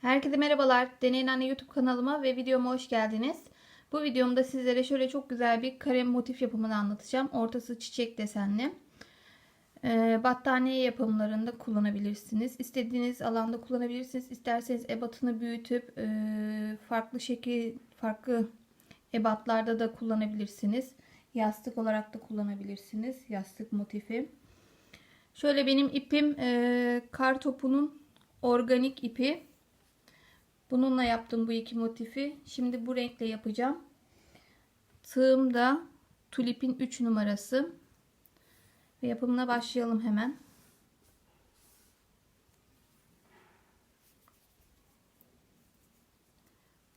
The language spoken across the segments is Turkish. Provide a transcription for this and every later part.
Herkese merhabalar. Deneyin Anne YouTube kanalıma ve videoma hoş geldiniz. Bu videomda sizlere şöyle çok güzel bir kare motif yapımını anlatacağım. Ortası çiçek desenli. Ee, battaniye yapımlarında kullanabilirsiniz. İstediğiniz alanda kullanabilirsiniz. İsterseniz ebatını büyütüp e, farklı şekil, farklı ebatlarda da kullanabilirsiniz. Yastık olarak da kullanabilirsiniz. Yastık motifi. Şöyle benim ipim e, kar topunun organik ipi. Bununla yaptım bu iki motifi. Şimdi bu renkle yapacağım. Tığım da tulipin 3 numarası. Ve yapımına başlayalım hemen.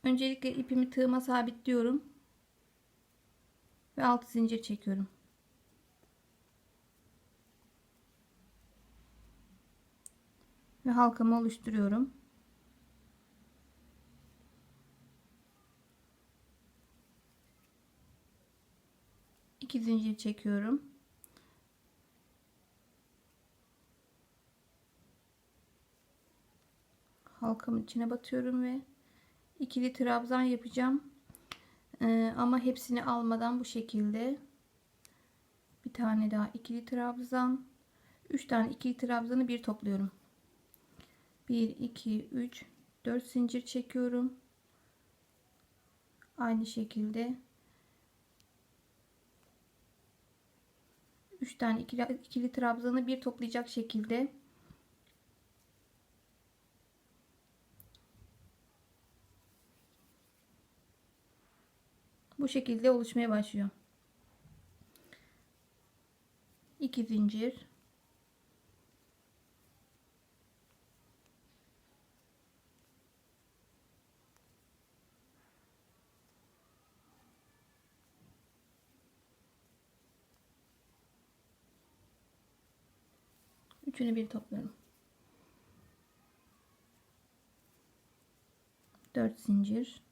Öncelikle ipimi tığıma sabitliyorum. Ve alt zincir çekiyorum. Ve halkamı oluşturuyorum. İki zincir çekiyorum. Halkamın içine batıyorum ve ikili trabzan yapacağım. Ee, ama hepsini almadan bu şekilde bir tane daha ikili trabzan, üç tane ikili trabzanı bir topluyorum. 1 2 3 4 zincir çekiyorum. Aynı şekilde 3 tane ikili, ikili trabzanı bir toplayacak şekilde bu şekilde oluşmaya başlıyor. 2 zincir Üçünü bir topluyorum. 4 zincir.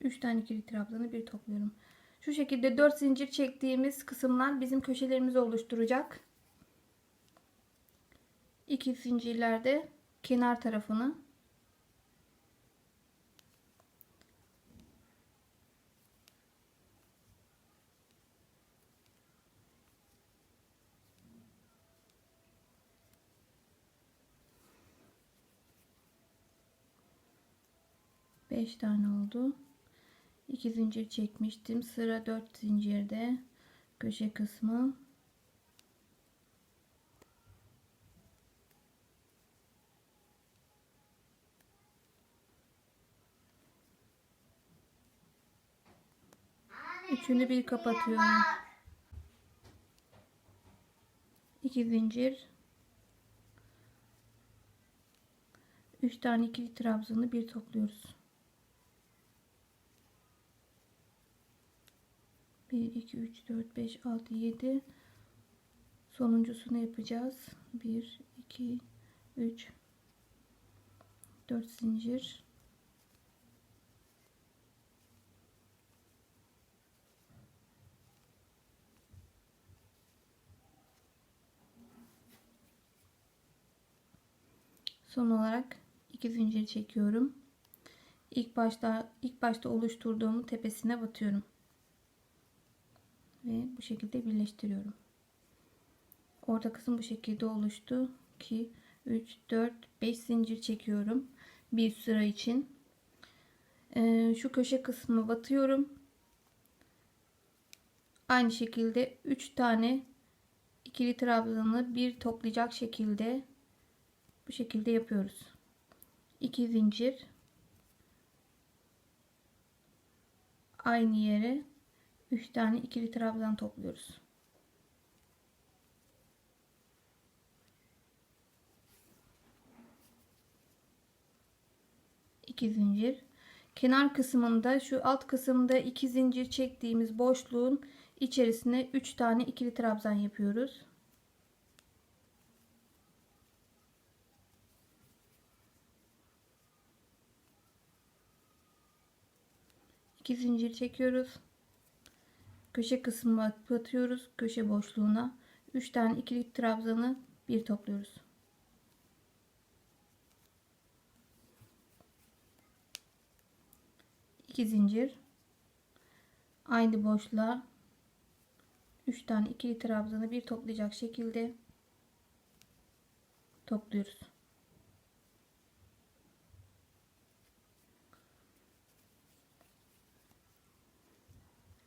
Üç tane ikili trabzanı bir topluyorum. Şu şekilde 4 zincir çektiğimiz kısımlar bizim köşelerimizi oluşturacak. İki zincirlerde kenar tarafını beş tane oldu. İki zincir çekmiştim. Sıra dört zincirde köşe kısmı Üçünü bir kapatıyorum. İki zincir. Üç tane ikili trabzanı bir topluyoruz. Bir, iki, üç, dört, beş, altı, yedi. Sonuncusunu yapacağız. Bir, iki, üç, dört zincir. Son olarak iki zincir çekiyorum. İlk başta ilk başta oluşturduğumu tepesine batıyorum. Ve bu şekilde birleştiriyorum. Orta kısım bu şekilde oluştu. 2 3 4 5 zincir çekiyorum. Bir sıra için. Ee, şu köşe kısmı batıyorum. Aynı şekilde 3 tane ikili trabzanı bir toplayacak şekilde bu şekilde yapıyoruz. 2 zincir aynı yere 3 tane ikili trabzan topluyoruz. İki zincir. Kenar kısmında şu alt kısımda iki zincir çektiğimiz boşluğun içerisine 3 tane ikili trabzan yapıyoruz. 2 zincir çekiyoruz. Köşe kısmına batıyoruz. Köşe boşluğuna 3 tane ikili trabzanı bir topluyoruz. İki zincir aynı boşluğa 3 tane ikili trabzanı bir toplayacak şekilde topluyoruz.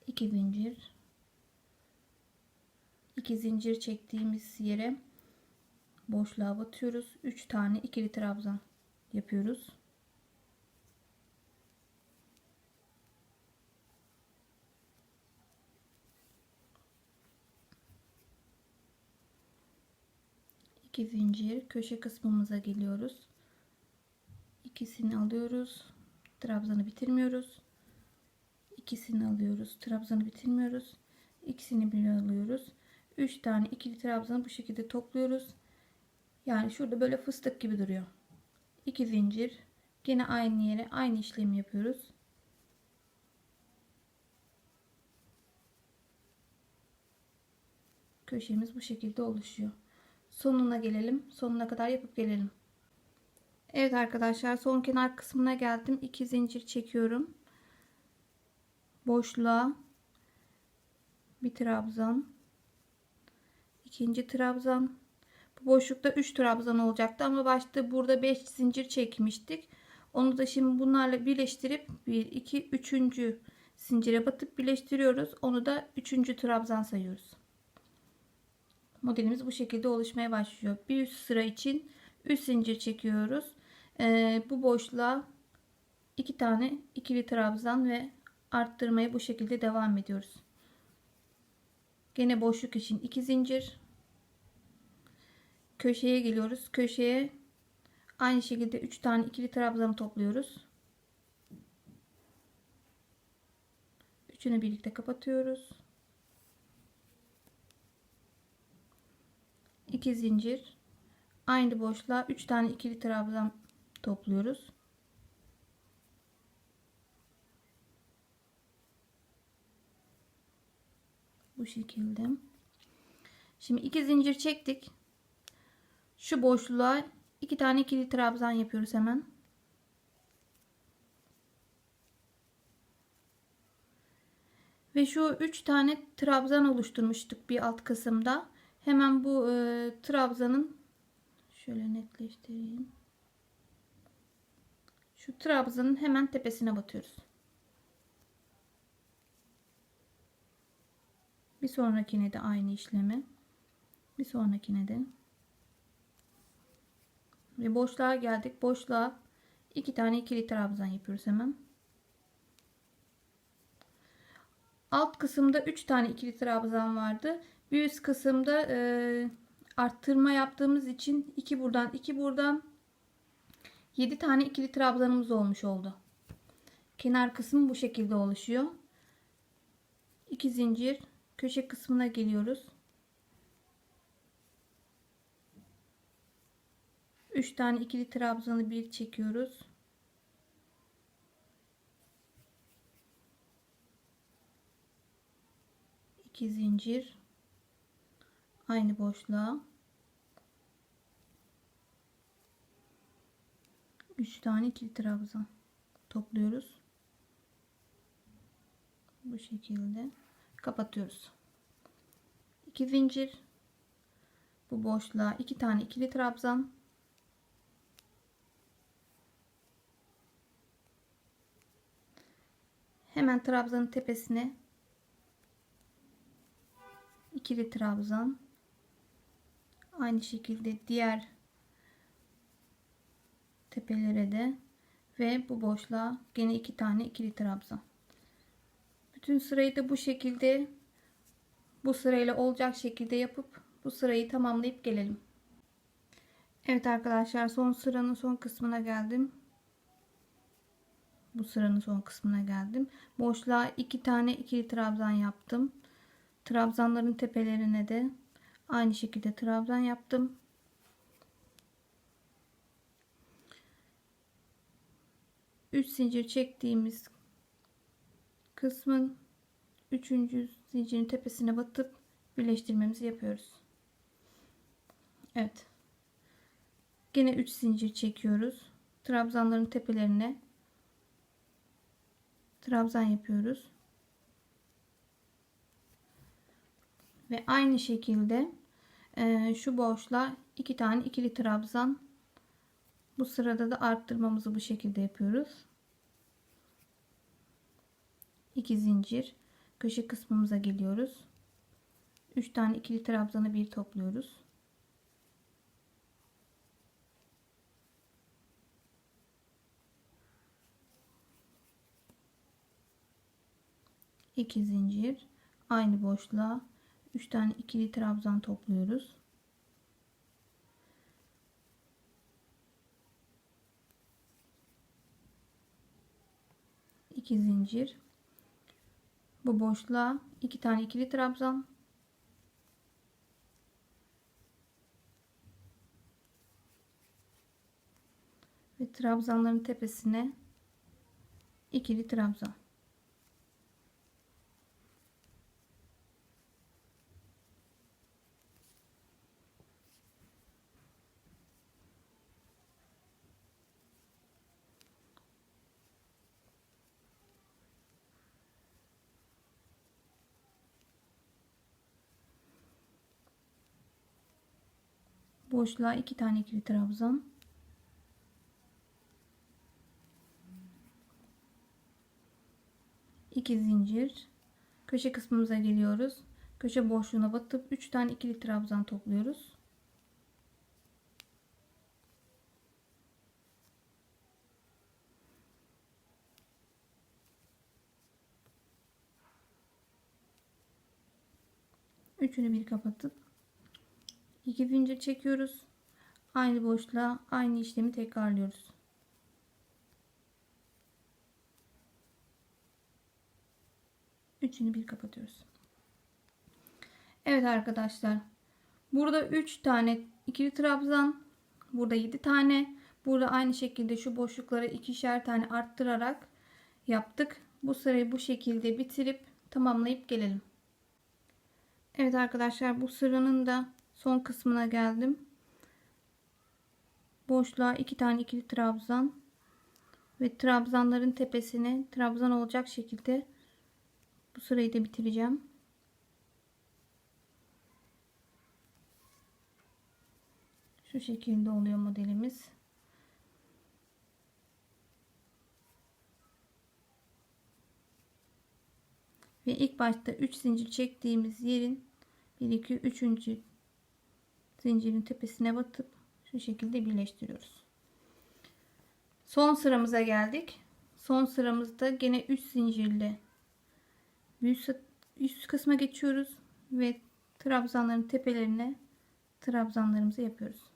İki zincir iki zincir çektiğimiz yere boşluğa batıyoruz. 3 tane ikili trabzan yapıyoruz. İki zincir köşe kısmımıza geliyoruz. İkisini alıyoruz. Trabzanı bitirmiyoruz. İkisini alıyoruz. Trabzanı bitirmiyoruz. İkisini bir alıyoruz. 3 tane ikili trabzanı bu şekilde topluyoruz. Yani şurada böyle fıstık gibi duruyor. 2 zincir. Yine aynı yere aynı işlemi yapıyoruz. Köşemiz bu şekilde oluşuyor. Sonuna gelelim. Sonuna kadar yapıp gelelim. Evet arkadaşlar son kenar kısmına geldim. 2 zincir çekiyorum. Boşluğa. Bir trabzan. İkinci trabzan. Bu boşlukta 3 trabzan olacaktı ama başta burada 5 zincir çekmiştik. Onu da şimdi bunlarla birleştirip 1 2 3. zincire batıp birleştiriyoruz. Onu da 3. trabzan sayıyoruz. Modelimiz bu şekilde oluşmaya başlıyor. Bir üst sıra için 3 zincir çekiyoruz. Ee, bu boşluğa 2 tane ikili trabzan ve arttırmaya bu şekilde devam ediyoruz Gene boşluk için 2 zincir. Köşeye geliyoruz. Köşeye aynı şekilde 3 tane ikili trabzanı topluyoruz. Üçünü birlikte kapatıyoruz. 2 zincir. Aynı boşluğa 3 tane ikili trabzan topluyoruz. Bu şekilde. Şimdi iki zincir çektik. Şu boşluğa iki tane ikili trabzan yapıyoruz hemen. Ve şu üç tane trabzan oluşturmuştuk bir alt kısımda. Hemen bu e, trabzanın şöyle netleştireyim. Şu trabzanın hemen tepesine batıyoruz. Bir sonrakine de aynı işlemi. Bir sonrakine de. Ve boşluğa geldik. Boşluğa iki tane ikili trabzan yapıyoruz hemen. Alt kısımda üç tane ikili trabzan vardı. Bir üst kısımda e, arttırma yaptığımız için iki buradan iki buradan 7 tane ikili trabzanımız olmuş oldu. Kenar kısmı bu şekilde oluşuyor. 2 zincir köşe kısmına geliyoruz. 3 tane ikili trabzanı bir çekiyoruz. İki zincir aynı boşluğa 3 tane ikili trabzan topluyoruz. Bu şekilde kapatıyoruz. 2 zincir. Bu boşluğa 2 tane ikili trabzan. Hemen trabzanın tepesine ikili trabzan. Aynı şekilde diğer tepelere de ve bu boşluğa gene iki tane ikili trabzan bütün sırayı da bu şekilde bu sırayla olacak şekilde yapıp bu sırayı tamamlayıp gelelim. Evet arkadaşlar son sıranın son kısmına geldim. Bu sıranın son kısmına geldim. Boşluğa iki tane ikili trabzan yaptım. Trabzanların tepelerine de aynı şekilde trabzan yaptım. Üç zincir çektiğimiz kısmın üçüncü zincirin tepesine batıp birleştirmemizi yapıyoruz. Evet. Gene 3 zincir çekiyoruz. Trabzanların tepelerine trabzan yapıyoruz. Ve aynı şekilde e, şu boşluğa iki tane ikili trabzan bu sırada da arttırmamızı bu şekilde yapıyoruz. 2 zincir köşe kısmımıza geliyoruz. 3 tane ikili trabzanı bir topluyoruz. İki zincir aynı boşluğa 3 tane ikili trabzan topluyoruz. İki zincir bu boşluğa iki tane ikili trabzan. Ve trabzanların tepesine ikili trabzan boşluğa iki tane ikili trabzan. İki zincir. Köşe kısmımıza geliyoruz. Köşe boşluğuna batıp 3 tane ikili trabzan topluyoruz. Üçünü bir kapatıp iki zincir çekiyoruz. Aynı boşluğa aynı işlemi tekrarlıyoruz. Üçünü bir kapatıyoruz. Evet arkadaşlar. Burada 3 tane ikili trabzan burada 7 tane. Burada aynı şekilde şu boşluklara ikişer tane arttırarak yaptık. Bu sırayı bu şekilde bitirip tamamlayıp gelelim. Evet arkadaşlar bu sıranın da son kısmına geldim. Boşluğa iki tane ikili trabzan ve trabzanların tepesine trabzan olacak şekilde bu sırayı da bitireceğim. Şu şekilde oluyor modelimiz. Ve ilk başta 3 zincir çektiğimiz yerin 1 2 3. zincirin tepesine batıp şu şekilde birleştiriyoruz. Son sıramıza geldik. Son sıramızda gene 3 zincirle üst, üst kısma geçiyoruz ve trabzanların tepelerine trabzanlarımızı yapıyoruz.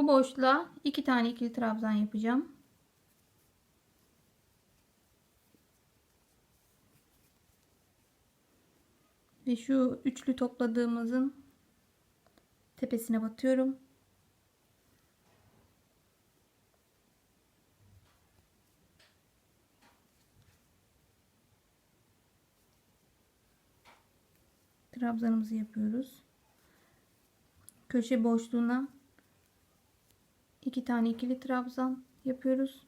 Bu boşluğa iki tane ikili trabzan yapacağım. Ve şu üçlü topladığımızın tepesine batıyorum. Trabzanımızı yapıyoruz. Köşe boşluğuna iki tane ikili trabzan yapıyoruz.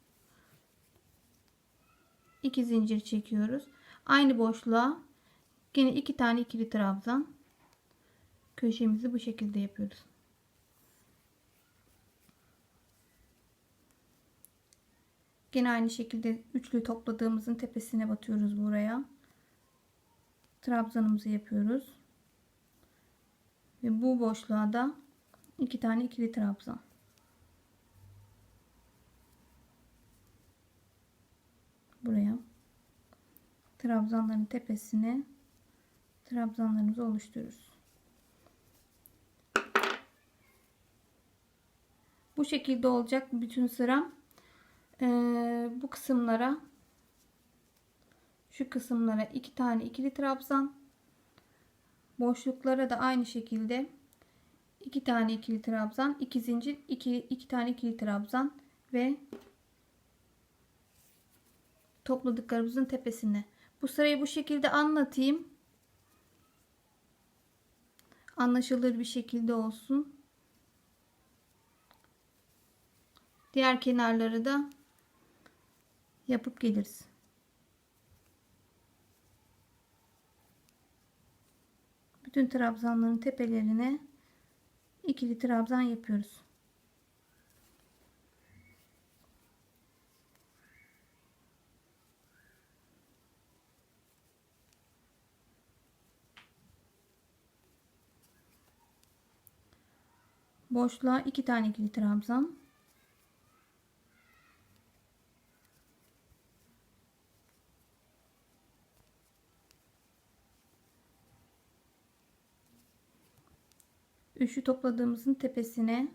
2 zincir çekiyoruz. Aynı boşluğa yine iki tane ikili trabzan köşemizi bu şekilde yapıyoruz. Yine aynı şekilde üçlü topladığımızın tepesine batıyoruz buraya. Trabzanımızı yapıyoruz. Ve bu boşluğa da iki tane ikili trabzan. Buraya trabzanların tepesine trabzanlarımızı oluştururuz. Bu şekilde olacak bütün sıra. Ee, bu kısımlara şu kısımlara iki tane ikili trabzan Boşluklara da aynı şekilde iki tane ikili trabzan, iki zincir, iki, iki tane ikili trabzan ve topladıklarımızın tepesine. Bu sırayı bu şekilde anlatayım. Anlaşılır bir şekilde olsun. Diğer kenarları da yapıp geliriz. Bütün trabzanların tepelerine ikili trabzan yapıyoruz. Boşluğa iki tane ikili trabzan. Üçü topladığımızın tepesine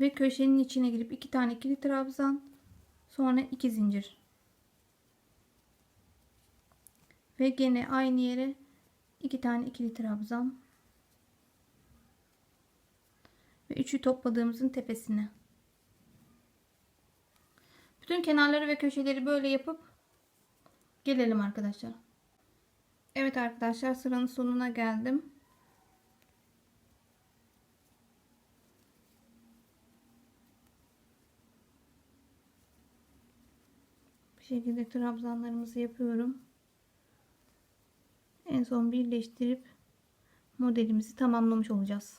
ve köşenin içine girip iki tane ikili trabzan sonra iki zincir ve gene aynı yere iki tane ikili trabzan ve üçü topladığımızın tepesine. Bütün kenarları ve köşeleri böyle yapıp gelelim arkadaşlar. Evet arkadaşlar sıranın sonuna geldim. Bu şekilde trabzanlarımızı yapıyorum son birleştirip modelimizi tamamlamış olacağız.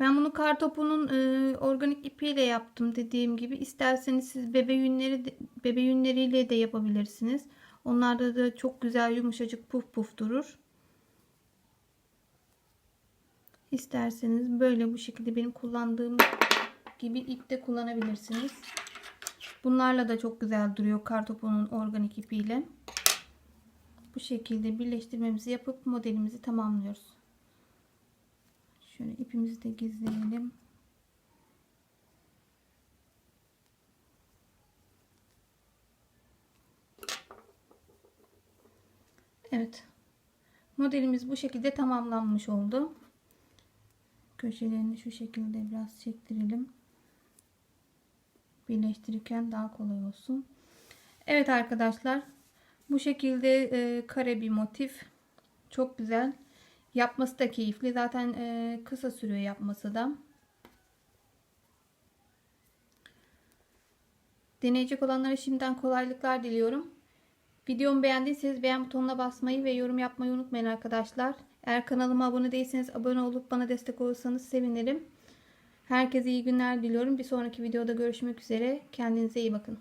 Ben bunu kartopunun e, organik ipiyle yaptım dediğim gibi. İsterseniz siz bebe yünleri bebe yünleriyle de yapabilirsiniz. Onlarda da çok güzel yumuşacık puf puf durur. İsterseniz böyle bu şekilde benim kullandığım gibi ip de kullanabilirsiniz. Bunlarla da çok güzel duruyor kartopunun organik ipiyle. Bu şekilde birleştirmemizi yapıp modelimizi tamamlıyoruz. Şöyle ipimizi de gizleyelim. Evet. Modelimiz bu şekilde tamamlanmış oldu. Köşelerini şu şekilde biraz çektirelim. Birleştirirken daha kolay olsun. Evet arkadaşlar. Bu şekilde e, kare bir motif. Çok güzel. Yapması da keyifli. Zaten e, kısa sürüyor yapması da. Deneyecek olanlara şimdiden kolaylıklar diliyorum. Videomu beğendiyseniz beğen butonuna basmayı ve yorum yapmayı unutmayın arkadaşlar. Eğer kanalıma abone değilseniz abone olup bana destek olursanız sevinirim. Herkese iyi günler diliyorum. Bir sonraki videoda görüşmek üzere. Kendinize iyi bakın.